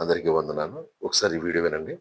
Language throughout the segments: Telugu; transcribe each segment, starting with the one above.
అందరికీ వందనాలు. ఒకసారి వీడియో వినండి.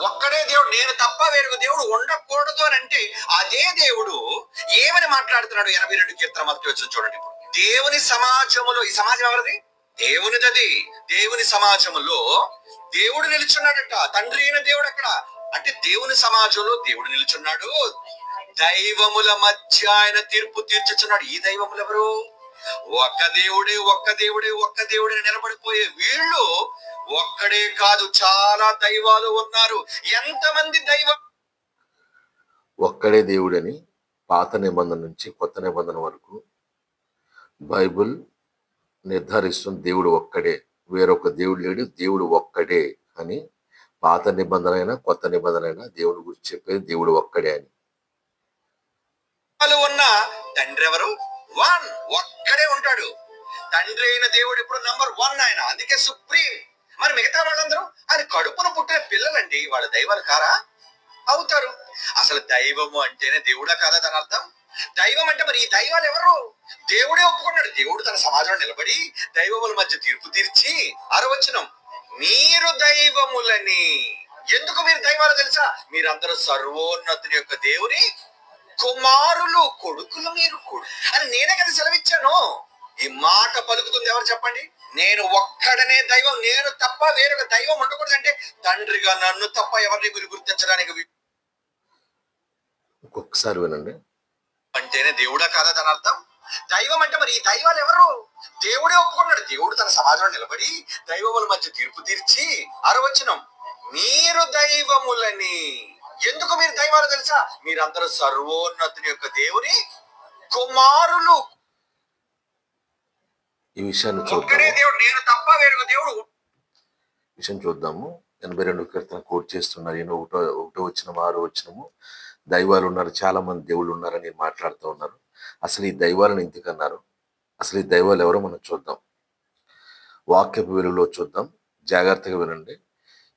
ఒక్కడే దేవుడు నేను తప్ప వేరొక దేవుడు ఉండకూడదు అని అంటే అదే దేవుడు ఏమని మాట్లాడుతున్నాడు? ఎనభై రెండు కీర్తన మొదటి వచ్చిన చూడండి. దేవుని సమాజములో ఈ సమాజం ఎవరిది? దేవునిదది. దేవుని సమాజములో దేవుడు నిలుచున్నాడట. తండ్రి అయిన దేవుడు అక్కడ అంటే దేవుని సమాజంలో దేవుడు నిలుచున్నాడు. దైవముల మధ్య ఆయన తీర్పు తీర్చుచున్నాడు. ఈ దైవములు ఎవరు? ఒక్క దేవుడే ఒక్క దేవుడే ఒక్క దేవుడే నిలబడిపోయే వీళ్ళు ఒక్కడే కాదు. చాలా దైవాలు ఉన్నారు. ఎంతమంది దైవం ఒక్కడే దేవుడని పాత నిబంధన నుంచి కొత్త నిబంధన వరకు బైబిల్ నిర్ధారిస్తుంది. దేవుడు ఒక్కడే. వేరొక దేవుడు లేడు. దేవుడు ఒక్కడే అని పాత నిబంధన అయినా కొత్త నిబంధన అయినా దేవుడి గురించి చెప్పేది దేవుడు ఒక్కడే అని. ఉన్న తండ్రి ఎవరు? వన్ ఒక్కడే ఉంటాడు. తండ్రి అయిన దేవుడు ఇప్పుడు నంబర్ వన్ ఆయన. అందుకే సుప్రీం. మరి మిగతా వాళ్ళందరూ ఆయన కడుపున పుట్టిన పిల్లలండి వాళ్ళ దైవాలు కారా? అవుతారు. అసలు దైవము అంటేనే దేవుడా కాదా దాని అర్థం? దైవం అంటే మరి ఈ దైవాలు ఎవరు? దేవుడే ఒప్పుకున్నాడు. దేవుడు తన సమాజంలో నిలబడి దైవముల మధ్య తీర్పు తీర్చి అరవచనం మీరు దైవములని. ఎందుకు మీరు దైవాలు తెలుసా? మీరందరూ సర్వోన్నతుని యొక్క దేవుని కుమారులు కొడుకులు మీరు కొడు. అని నేనే కదా సెలవిచ్చాను. ఈ మాట పలుకుతుంది ఎవరు చెప్పండి? నేను ఒక్కడనే దైవం నేను తప్ప వేరొక దైవం ఉండకూడదు అంటే తండ్రిగా నన్ను తప్ప ఎవరిని గురి గుర్తించడానికి ఇంకొకసారి వినండి. అంటేనే దేవుడా కాదా దాని అర్థం? దైవం అంటే మరి ఈ దైవాలు ఎవరు? దేవుడే ఒప్పుకున్నాడు. దేవుడు తన సమాజంలో నిలబడి దైవముల మధ్య తీర్పు తీర్చి అరవచనం. మీరు దైవములని. ఎందుకు మీరు దైవాలు తెలుసా? మీరందరూ సర్వోన్నతుని యొక్క దేవుని కుమారులు. ఈ విషయాన్ని చూద్దాము. దేవుడు నేను తప్ప వేరొక దేవుడు విషయం చూద్దాము. ఎనభై రెండు కీర్తన కోట్ చేస్తున్నారు. ఈయన ఒకటో ఒకటో వచ్చిన ఆరో వచ్చినము. దైవాలు ఉన్నారు. చాలా మంది దేవుళ్ళు ఉన్నారని మాట్లాడుతూ ఉన్నారు. అసలు ఈ దైవాలను ఎందుకన్నారు అసలు ఈ దైవాలు ఎవరో మనం చూద్దాం. వాక్యపు వెలుగులో చూద్దాం. జాగ్రత్తగా వినండి.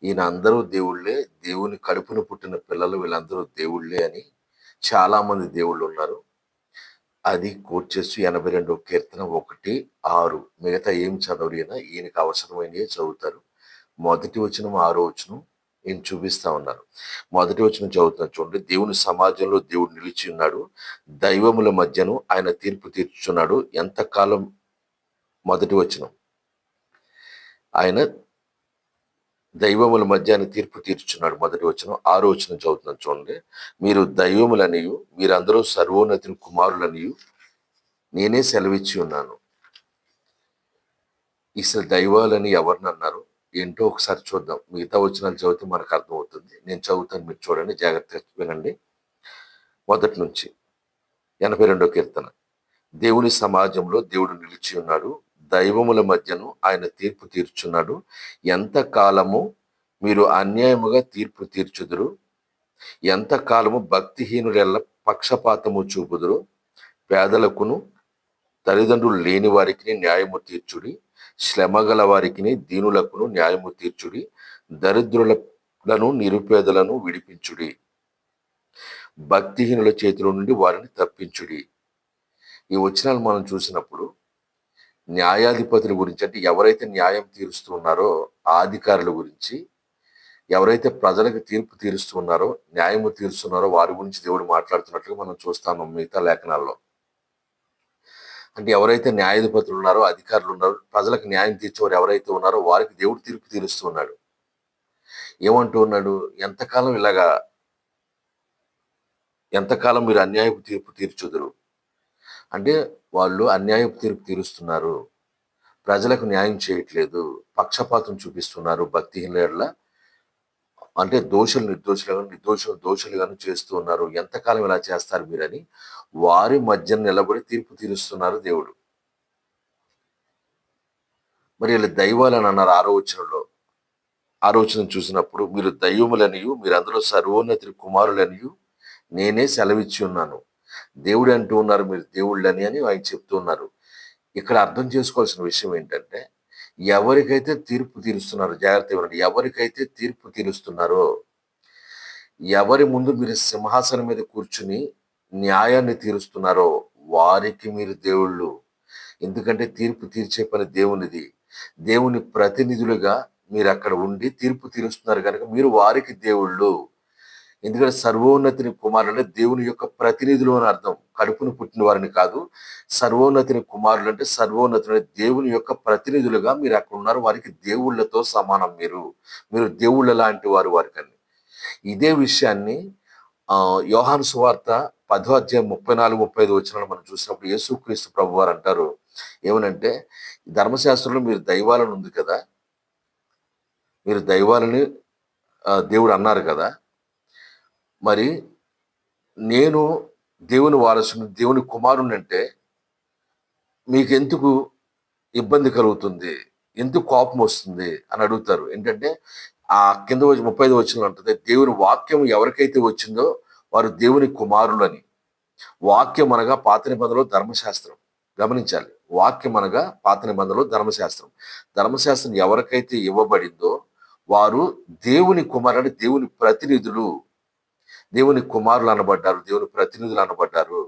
ఈయన అందరూ దేవుళ్ళే దేవుని కడుపున పుట్టిన పిల్లలు వీళ్ళందరూ దేవుళ్ళే అని చాలామంది దేవుళ్ళు ఉన్నారు అది కోట్ ఎనభై రెండో కీర్తన ఒకటి ఆరు. మిగతా ఏం చదవరు అయినా ఈయనకి అవసరమైనవి చదువుతారు. మొదటి వచనం ఆరో వచనం ఈయన చూపిస్తా ఉన్నారు. మొదటి వచనం చదువుతున్నా చూడండి. దేవుని సమాజంలో దేవుడు నిలిచి ఉన్నాడు. దైవముల మధ్యను ఆయన తీర్పు తీర్చున్నాడు ఎంతకాలం? మొదటి వచనం. ఆయన దైవముల మధ్య తీర్పు తీర్చున్నాడు మొదటి వచనం. ఆరో వచనం చదువుతున్నాను చూడండి. మీరు దైవములనియు మీరందరూ సర్వోన్నతిని కుమారులనియు నేనే సెలవిచ్చి ఉన్నాను. ఇసలు దైవాలని ఎవరిని అన్నారు? ఏంటో ఒకసారి చూద్దాం. మిగతా వచనాలు చదివితే మనకు అర్థమవుతుంది. నేను చదువుతాను మీరు చూడండి. జాగ్రత్తగా వినండి. మొదటి నుంచి ఎనభై రెండో కీర్తన. దేవుని సమాజంలో దేవుడు నిలిచి ఉన్నాడు. దైవముల మధ్యను ఆయన తీర్పు తీర్చున్నాడు. ఎంత కాలము మీరు అన్యాయముగా తీర్పు తీర్చుదురు? ఎంత కాలము భక్తిహీనుడెల్ల పక్షపాతము చూపుదురు? పేదలకును తల్లిదండ్రులు లేని వారికి న్యాయము తీర్చుడి. శ్రమగల వారికి దీనులకును న్యాయము తీర్చుడి. దరిద్రులను నిరుపేదలను విడిపించుడి. భక్తిహీనుల చేతిలో నుండి వారిని తప్పించుడి. ఈ వచనాలు మనం చూసినప్పుడు న్యాయాధిపతుల గురించి అంటే ఎవరైతే న్యాయం తీరుస్తూ ఉన్నారో ఆ అధికారుల గురించి ఎవరైతే ప్రజలకు తీర్పు తీరుస్తూ ఉన్నారో న్యాయము తీరుస్తున్నారో వారి గురించి దేవుడు మాట్లాడుతున్నట్లుగా మనం చూస్తాము మిగతా లేఖనాల్లో. అంటే ఎవరైతే న్యాయాధిపతులు ఉన్నారో అధికారులు ఉన్నారో ప్రజలకు న్యాయం తీర్చేవారు ఎవరైతే ఉన్నారో వారికి దేవుడు తీర్పు తీరుస్తూ ఉన్నాడు. ఏమంటూ ఉన్నాడు? ఎంతకాలం ఇలాగా ఎంతకాలం మీరు అన్యాయపు తీర్పు తీర్చుదురు? అంటే వాళ్ళు అన్యాయం తీర్పు తీరుస్తున్నారు. ప్రజలకు న్యాయం చేయట్లేదు. పక్షపాతం చూపిస్తున్నారు భక్తిహీనుల అంటే దోషులు నిర్దోషులుగా నిర్దోషులు దోషులుగాను చేస్తూ ఉన్నారు. ఎంతకాలం ఇలా చేస్తారు మీరని? వారి మధ్య నిలబడి తీర్పు తీరుస్తున్నారు దేవుడు. మరి వీళ్ళు దైవాలని అన్నారు ఆరోచనలో ఆలోచన చూసినప్పుడు మీరు దైవములనియు మీరు అందులో సర్వోన్నతి కుమారులనియు నేనే సెలవిచ్చి ఉన్నాను. దేవుడు అంటూ ఉన్నారు మీరు దేవుళ్ళని అని ఆయన చెప్తూ ఉన్నారు. ఇక్కడ అర్థం చేసుకోవాల్సిన విషయం ఏంటంటే ఎవరికైతే తీర్పు తీరుస్తున్నారో జాగ్రత్త ఇవ్వండి. ఎవరికైతే తీర్పు తీరుస్తున్నారో ఎవరి ముందు మీరు సింహాసనం మీద కూర్చుని న్యాయాన్ని తీరుస్తున్నారో వారికి మీరు దేవుళ్ళు. ఎందుకంటే తీర్పు తీర్చే పని దేవునిది. దేవుని ప్రతినిధులుగా మీరు అక్కడ ఉండి తీర్పు తీరుస్తున్నారు కనుక మీరు వారికి దేవుళ్ళు. ఎందుకంటే సర్వోన్నతిని కుమారులు అంటే దేవుని యొక్క ప్రతినిధులు అని అర్థం. కడుపును పుట్టిన వారిని కాదు. సర్వోన్నతిని కుమారులు అంటే సర్వోన్నతుని దేవుని యొక్క ప్రతినిధులుగా మీరు అక్కడ ఉన్నారు. వారికి దేవుళ్ళతో సమానం మీరు. మీరు దేవుళ్ళ లాంటి వారు వారికని ఇదే విషయాన్ని యోహాను సువార్త పదో అధ్యాయం ముప్పై నాలుగు ముప్పై ఐదు వచ్చిన మనం చూసినప్పుడు యేసుక్రీస్తు ప్రభు వారు అంటారు. ఏమనంటే ధర్మశాస్త్రంలో మీరు దైవాలను ఉంది కదా? మీరు దైవాలని దేవుడు అన్నారు కదా? మరి నేను దేవుని వారసుని దేవుని కుమారుని అంటే మీకెందుకు ఇబ్బంది కలుగుతుంది? ఎందుకు కోపం వస్తుంది? అని అడుగుతారు. ఏంటంటే ఆ కింద వచ్చి ముప్పై ఐదు వచ్చిన ఉంటుంది దేవుని వాక్యం ఎవరికైతే వచ్చిందో వారు దేవుని కుమారులని. వాక్యం అనగా పాత నిబంధనలో ధర్మశాస్త్రం. గమనించాలి. వాక్యం అనగా పాత నిబంధనలో ధర్మశాస్త్రం. ధర్మశాస్త్రం ఎవరికైతే ఇవ్వబడిందో వారు దేవుని కుమారుని దేవుని ప్రతినిధులు దేవుని కుమారులు అనబడ్డారు దేవుని ప్రతినిధులు అనబడ్డారు.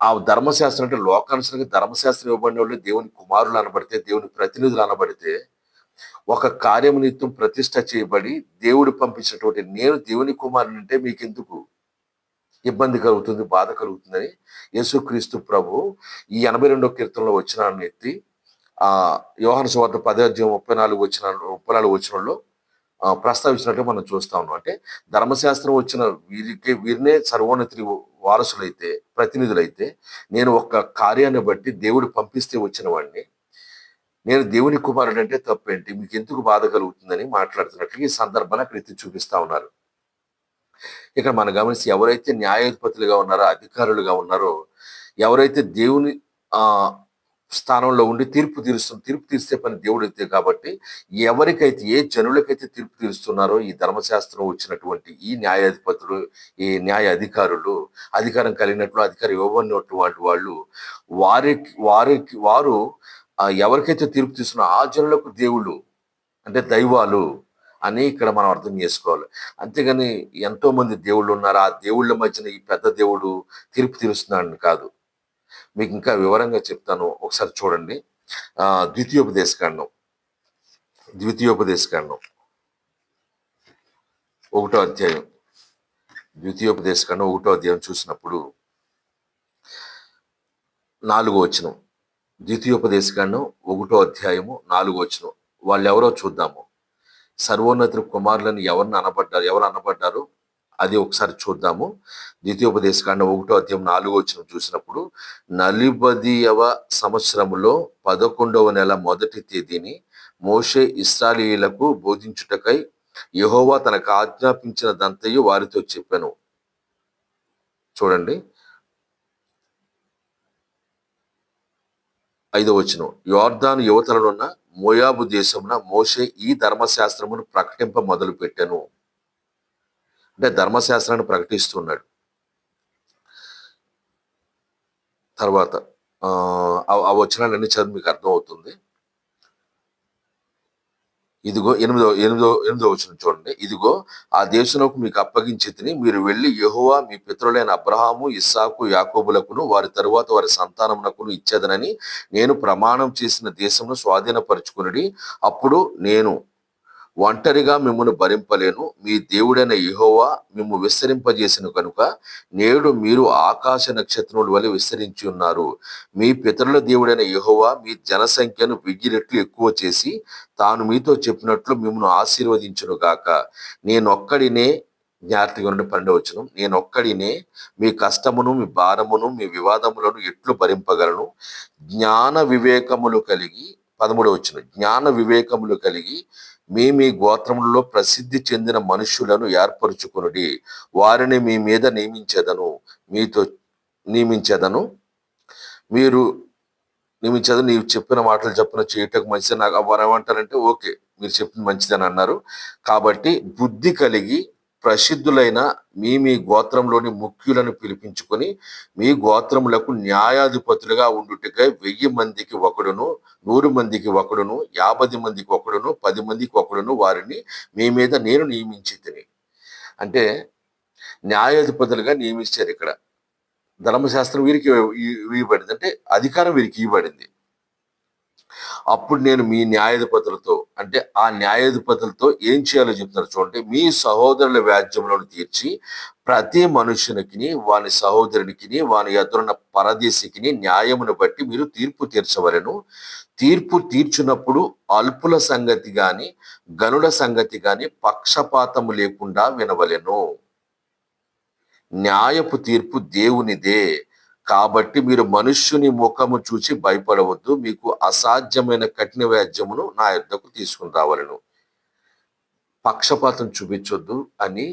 ఆ ధర్మశాస్త్రం అంటే లోకానుసరంగా ధర్మశాస్త్రం ఇవ్వబడిన వాళ్ళు దేవుని కుమారులు అనబడితే దేవుని ప్రతినిధులు అనబడితే ఒక కార్యము నిత్యం ప్రతిష్ట చేయబడి దేవుడు పంపించినటువంటి నేను దేవుని కుమారుని అంటే మీకెందుకు? ఇబ్బంది కలుగుతుంది బాధ కలుగుతుందని యేసుక్రీస్తు ప్రభు ఈ ఎనభై రెండో కీర్తనలో వచ్చిన ఎత్తి ఆ యోహన సువార్త పదే ముప్పై నాలుగు వచ్చిన ముప్పై నాలుగు వచ్చినలో ప్రస్తావించినట్లు ప్రస్తావించినట్టు మనం చూస్తా ఉన్నాం. అంటే ధర్మశాస్త్రం వచ్చిన వీరికి వీరినే సర్వోన్నతి వారసులైతే ప్రతినిధులైతే నేను ఒక కార్యాన్ని బట్టి దేవుడు పంపిస్తే వచ్చిన వాడిని. నేను దేవుని కుమారుడు అంటే తప్పేంటి? మీకు ఎందుకు బాధ కలుగుతుందని మాట్లాడుతున్నట్లు ఈ సందర్భాన్ని అక్కడ ఎత్తి చూపిస్తా ఉన్నారు. ఇక్కడ మనం గమనిస్తే ఎవరైతే న్యాయాధిపతులుగా ఉన్నారో అధికారులుగా ఉన్నారో ఎవరైతే దేవుని ఆ స్థానంలో ఉండి తీర్పు తీరుస్తుంది తీర్పు తీర్చే పని దేవుడు అయితే కాబట్టి ఎవరికైతే ఏ జనులకైతే తీర్పు తీరుస్తున్నారో ఈ ధర్మశాస్త్రం వచ్చినటువంటి ఈ న్యాయాధిపతులు ఈ న్యాయ అధికారులు అధికారం కలిగినట్లు అధికారం ఇవ్వబడినటువంటి వాళ్ళు వారికి వారికి వారు ఎవరికైతే తీర్పు తీస్తున్నా ఆ జనులకు దేవుళ్ళు అంటే దైవాలు అని ఇక్కడ మనం అర్థం చేసుకోవాలి. అంతేగాని ఎంతో మంది దేవుళ్ళు ఉన్నారు ఆ దేవుళ్ళ మధ్యన ఈ పెద్ద దేవుడు తీర్పు తీరుస్తున్నాడని కాదు. మీకు ఇంకా వివరంగా చెప్తాను. ఒకసారి చూడండి. ద్వితీయోపదేశకాండం. ద్వితీయోపదేశకాండం. ఒకటో అధ్యాయం. ద్వితీయోపదేశకాండం ఒకటో అధ్యాయం చూసినప్పుడు నాలుగో వచనం. ద్వితీయోపదేశకాండం ఒకటో అధ్యాయము నాలుగో వచనం. వాళ్ళు ఎవరో చూద్దాము. సర్వోన్నతుల కుమారులను ఎవరిని అనబడ్డారు? ఎవరు అనబడ్డారు? అది ఒకసారి చూద్దాము. ద్వితీయోపదేశకాండ ఒకటో అధ్యాయం నాలుగో వచనం చూసినప్పుడు నలిబదియవ సంవత్సరములో పదకొండవ నెల మొదటి తేదీని మోషే ఇస్రాలీలకు బోధించుటకై యెహోవా తనకు ఆజ్ఞాపించిన దంతయు వారితో చెప్పాను. చూడండి. ఐదో వచనం. యోర్దాన్ యువతలనున్న మోయాబు దేశమున మోషే ఈ ధర్మశాస్త్రమును ప్రకటింప మొదలు పెట్టాను అంటే ధర్మశాస్త్రాన్ని ప్రకటిస్తున్నాడు. తర్వాత ఆ వచనాలన్నీ చదివి మీకు అర్థమవుతుంది. ఇదిగో ఎనిమిదో ఎనిమిదో ఎనిమిదో వచనం చూడండి. ఇదిగో ఆ దేశంలోకి మీకు అప్పగించి తిని మీరు వెళ్ళి యహోవా మీ పితరులైన అబ్రహాము ఇస్సాకు యాకోబులకును వారి తరువాత వారి సంతానమునకును ఇచ్చేదనని నేను ప్రమాణం చేసిన దేశంను స్వాధీనపరుచుకుని అప్పుడు నేను ఒంటరిగా మిమ్మల్ని భరింపలేను. మీ దేవుడైన యహోవా మిమ్ము విస్తరింపజేసిన కనుక నేడు మీరు ఆకాశ నక్షత్రముల వలె విస్తరించి ఉన్నారు. మీ పితరుల దేవుడైన యహోవా మీ జనసంఖ్యను వెయ్యి రెట్లు ఎక్కువ చేసి తాను మీతో చెప్పినట్లు మిమ్మల్ని ఆశీర్వదించును గాక. నేనొక్కడినే జ్ఞాతిగా నుండి పండవచ్చును. నేనొక్కడినే మీ కష్టమును మీ భారమును మీ వివాదములను ఎట్లు భరింపగలను. జ్ఞాన వివేకములు కలిగి పదమూడవ జ్ఞాన వివేకములు కలిగి మీ మీ గోత్రములలో ప్రసిద్ధి చెందిన మనుషులను ఏర్పరచుకునుడి. వారిని మీ మీద నియమించేదను. మీతో నియమించేదను. మీరు నియమించదు నీవు చెప్పిన మాటలు చెప్పిన చేయటకు మంచిది. నాకు వారు ఏమంటారంటే ఓకే మీరు చెప్పింది మంచిదని అన్నారు. కాబట్టి బుద్ధి కలిగి ప్రసిద్ధులైన మీ మీ గోత్రంలోని ముఖ్యులను పిలిపించుకొని మీ గోత్రములకు న్యాయాధిపతులుగా ఉండుటకై వెయ్యి మందికి ఒకడును నూరు మందికి ఒకడును యాభై మందికి ఒకడును పది మందికి ఒకడును వారిని మీ మీద నేను నియమించి తిని అంటే న్యాయాధిపతులుగా నియమించారు ఇక్కడ. ధర్మశాస్త్రం వీరికి ఇవ్వబడింది. అంటే అధికారం వీరికి ఇవ్వబడింది. అప్పుడు నేను మీ న్యాయాధిపతులతో అంటే ఆ న్యాయాధిపతులతో ఏం చేయాలో చెప్తారు చూడండి. మీ సహోదరుల వ్యాజ్యములను తీర్చి ప్రతి మనుషునికి వాని సహోదరునికి వాని ఎదురున్న పరదేశికిని న్యాయమును బట్టి మీరు తీర్పు తీర్చవలెను. తీర్పు తీర్చున్నప్పుడు అల్పుల సంగతి గాని గనుల సంగతి గాని పక్షపాతము లేకుండా వినవలెను. న్యాయపు తీర్పు దేవునిదే. కాబట్టి మీరు మనుష్యుని ముఖము చూచి భయపడవద్దు. మీకు అసాధ్యమైన కఠిన వ్యాజ్యమును నా యుద్ధకు తీసుకుని రావాలను. పక్షపాతం చూపించొద్దు అని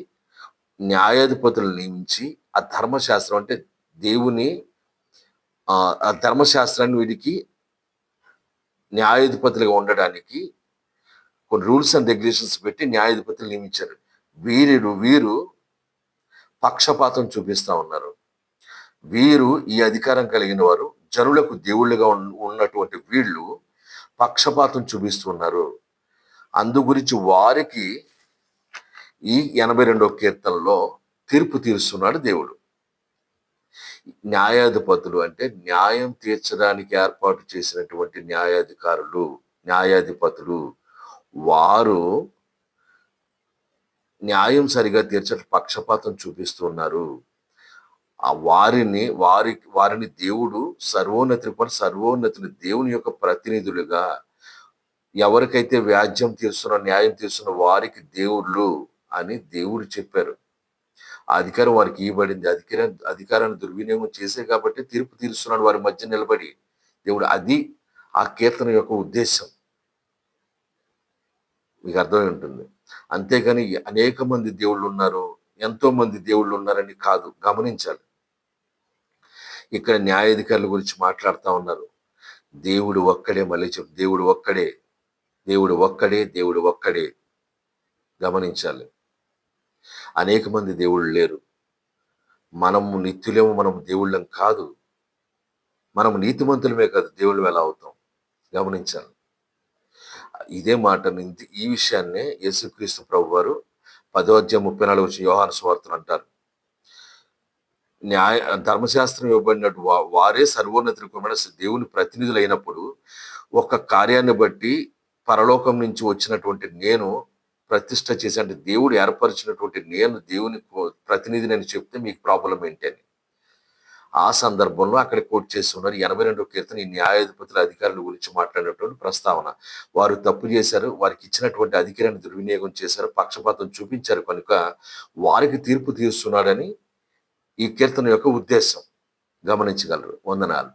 న్యాయాధిపతులు నియమించి ఆ ధర్మశాస్త్రం అంటే దేవుని ఆ ఆ ధర్మశాస్త్రాన్ని వీడికి న్యాయాధిపతులుగా ఉండడానికి కొన్ని రూల్స్ అండ్ రెగ్యులేషన్స్ పెట్టి న్యాయాధిపతులు నియమించారు. వీరు వీరు పక్షపాతం చూపిస్తా ఉన్నారు. వీరు ఈ అధికారం కలిగిన వారు జనులకు దేవుళ్ళుగా ఉన్నటువంటి వీళ్ళు పక్షపాతం చూపిస్తున్నారు. అందు గురించి వారికి ఈ ఎనభై రెండవ కీర్తనలో తీర్పు తీరుస్తున్నాడు దేవుడు. న్యాయాధిపతులు అంటే న్యాయం తీర్చడానికి ఏర్పాటు చేసినటువంటి న్యాయాధికారులు న్యాయాధిపతులు వారు న్యాయం సరిగా తీర్చట పక్షపాతం చూపిస్తున్నారు ఆ వారిని వారి వారిని దేవుడు సర్వోన్నతి కూడా సర్వోన్నతిని దేవుని యొక్క ప్రతినిధులుగా ఎవరికైతే వ్యాజ్యం తీస్తున్న న్యాయం తీస్తున్న వారికి దేవుళ్ళు అని దేవుడు చెప్పారు. ఆ అధికారం వారికి ఇవ్వబడింది. అధికారం అధికారాన్ని దుర్వినియోగం చేసే కాబట్టి తీర్పు తీరుస్తున్నాడు వారి మధ్య నిలబడి. దేవుడు అది ఆ కీర్తన యొక్క ఉద్దేశం. మీకు అర్థమై ఉంటుంది. అంతేగాని అనేక మంది దేవుళ్ళు ఉన్నారు. ఎంతో మంది దేవుళ్ళు ఉన్నారని కాదు గమనించాలి. ఇక్కడ న్యాయాధికారుల గురించి మాట్లాడుతూ ఉన్నారు. దేవుడు ఒక్కడే మళ్ళీ చెప్పు దేవుడు ఒక్కడే దేవుడు ఒక్కడే దేవుడు ఒక్కడే. గమనించాలి. అనేక మంది దేవుళ్ళు లేరు. మనము నిత్యులేమో మనం దేవుళ్ళం కాదు. మనం నీతిమంతులమే కాదు దేవుళ్ళు ఎలా అవుతాం? గమనించాలి. ఇదే మాట ఈ విషయాన్నే యేసుక్రీస్తు ప్రభు వారు పదో అధ్యాయం ముప్పై నాలుగు వచ్చి యోహాను స్వార్థలు అంటారు. న్యాయ ధర్మశాస్త్రం ఇవ్వబడినట్టు వారే సర్వోన్నతులు దేవుని ప్రతినిధులు అయినప్పుడు ఒక కార్యాన్ని బట్టి పరలోకం నుంచి వచ్చినటువంటి నేను ప్రతిష్ట చేసి అంటే దేవుడు ఏర్పరిచినటువంటి నేను దేవుని కో- ప్రతినిధిని అని చెప్తే మీకు ప్రాబ్లం ఏంటి అని. ఆ సందర్భంలో అక్కడ కోట్ చేస్తున్నారు ఎనభై రెండో కీర్తన ఈ న్యాయాధిపతుల అధికారుల గురించి మాట్లాడినటువంటి ప్రస్తావన. వారు తప్పు చేశారు. వారికి ఇచ్చినటువంటి అధికారాన్ని దుర్వినియోగం చేశారు. పక్షపాతం చూపించారు. కనుక వారికి తీర్పు తీరుస్తున్నాడని ఈ కీర్తన యొక్క ఉద్దేశం గమనించగలరు. వందనాలు.